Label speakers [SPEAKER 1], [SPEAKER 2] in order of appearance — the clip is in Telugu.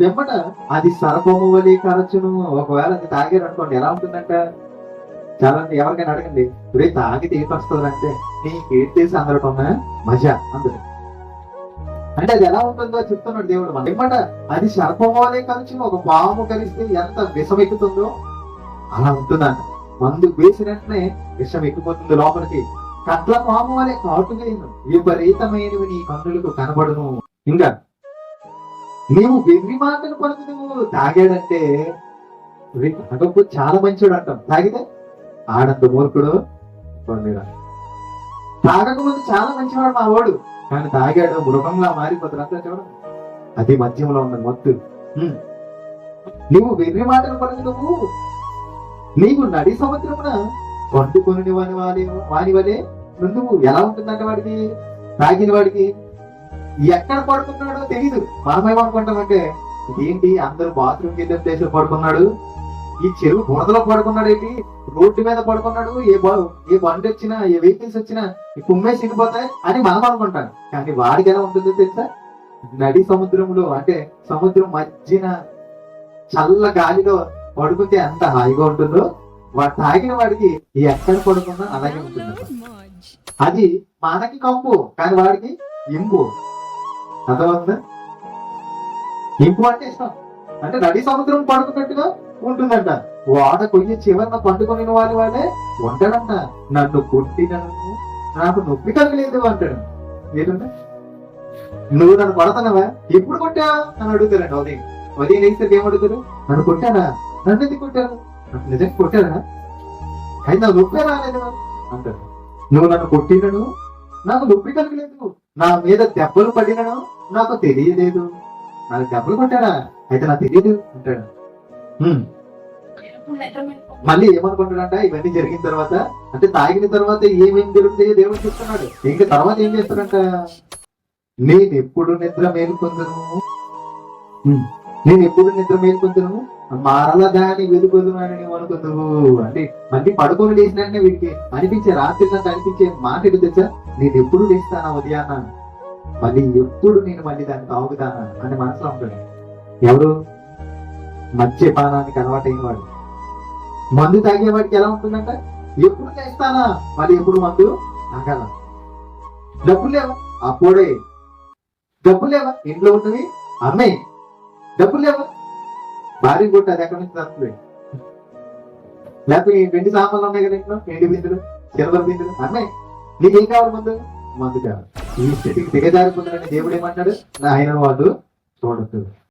[SPEAKER 1] వెంబట అది సర్పము వలి కరచును ఒకవేళ అది తాగారు అనుకోండి ఎలా ఉంటుందంట? చాలా ఎవరికైనా అడగండి. రే తాగితే ఏం వస్తుంది అంటే నీకేం తెలిసి అందరూ ఉన్నా మజా అందరు అంటే అది ఎలా ఉంటుందో చెప్తున్నాడు దేవుడు. మన వెంబట అది సర్పము వలె కరచును ఒక పాము కలిస్తే ఎంత విషం ఎక్కుతుందో అలా ఉంటుందంట. మందు వేసినట్లే విషం ఎక్కిపోతుంది లోపలికి. కట్ల పాము వలె కాటువేయను విపరీతమైనవి నీ కన్నులకు కనబడును. ఇంకా నీవు వెర్రి మాటలు పలుకు నువ్వు తాగాడంటే "ఒరేయ్, చాలా మంచివాడు అంటాం. తాగితే? ఆడంత మూర్ఖుడు పొందిరా తాగకముందు చాలా మంచివాడు మా వాడు. కానీ తాగాడు మృగంలా మారిపోతాడు. అంతా చూడండి అది మధ్యంలో ఉన్న మత్తు. నీవు వెర్రి మాటలు పలుకు నువ్వు నీవు నడి సముద్రమున పండుకొని వాని వాని వాని వలే నువ్వు ఎలా ఉంటుందంటే వాడికి? తాగిన వాడికి ఎక్కడ పడుకున్నాడో తెలియదు మనమేమనుకుంటామంటే ఏంటి అందరూ బాత్రూమ్ వెళ్ళే ప్లేస్లో పడుకున్నాడు? ఈ చెరువు బురదలో పడుకున్నాడు ఏంటి? రోడ్డు మీద పడుకున్నాడు? ఏ ఏ బండి వచ్చినా ఏ వెహికల్స్ వచ్చినా ఈ కుమ్మే సిగ్గిపోతాయి అని మనం అనుకుంటాం. కానీ వాడికి ఎలా ఉంటుందో తెలుసా? నడి సముద్రంలో అంటే సముద్రం మధ్యన చల్ల గాలిలో పడుకుంటే ఎంత హాయిగా ఉంటుందో వాడు తాగిన వాడికి ఎక్కడ పడుకున్నా అలాగే ఉంటుంది. అది మనకి కంపు కానీ వాడికి ఇంపు. అర్థమవుతుందా? ఇంపు అంటే ఇష్టం అంటే నడి సముద్రం పడుకున్నట్టుగా ఉంటుందంట. వాడ కొయ్యి చివరిన పండుకొని వాడి వాడే ఉంటాడంట నన్ను కొట్టినను నాకు నొప్పి కలగలేదు అంటాడు. ఏంటంటే నువ్వు నన్ను పడతానవా ఎప్పుడు కొట్టా? అని అడుగుతారండి ఉదయం ఉదయం లేస్తే ఏమడుగుతారు నన్ను కొట్టానా? నన్ను ఎందుకు కొట్టాను నిజంగా కొట్టారా? అయితే నాకు నొప్పి రాలేదు? అంటారు నువ్వు నన్ను కొట్టినను నాకు నొప్పి కలగలేదు నా మీద దెబ్బలు పడినను నాకు తెలియలేదు. నాకు దెబ్బలు కొట్టాడా? అయితే నాకు తెలియదు అంటాడు. మళ్ళీ ఏమనుకుంటాడంట? ఇవన్నీ జరిగిన తర్వాత అంటే తాగిన తర్వాత ఏమేమి జరుగుతాయో దేవుడు చూస్తున్నాడు. ఇంకా తర్వాత ఏం చేస్తాడంట? నేను ఎప్పుడు నిద్ర మేలుకొందను? నేను ఎప్పుడు నిద్ర మేలుకొందను? మరల దాని వెలుగొదు అని అనుకుందువు అంటే మళ్ళీ పడుకొని లేచినట్టే వీడికి అనిపించే రాత్రి నాకు అనిపించే మాట ఏంటో తెలుసా? నేను ఎప్పుడు లేస్తానా ఉదయాన్న? మళ్ళీ ఎప్పుడు నేను మళ్ళీ దాన్ని తాగుతాను అని మనసులో ఉంటాడు ఎవరు? మద్యపానానికి అలవాటైన వాడు. మందు తాగేవాడికి ఎలా ఉంటుందంట? ఎప్పుడు చేస్తానా మరి ఎప్పుడు మందు తాగాల? డబ్బులు లేవా? అప్పుడే డబ్బులు లేవా? ఇంట్లో ఉన్నవి అమ్మే. డబ్బులు లేవా? భారీ కొట్టి అది ఎక్కడి నుంచి తప్పులే లేకపోతే వెండి సామాన్లు ఉన్నాయి కదా ఇంట్లో? వెండి బిందులు సిల్వర్ బిందులు అమ్మే. నీకేం కావాలి మందు? మందు కావాలి. ఈ స్థితికి దిగజారిపోతుందని దేవుడు ఏమంటాడు? ఆయన వాళ్ళు చూడద్దు.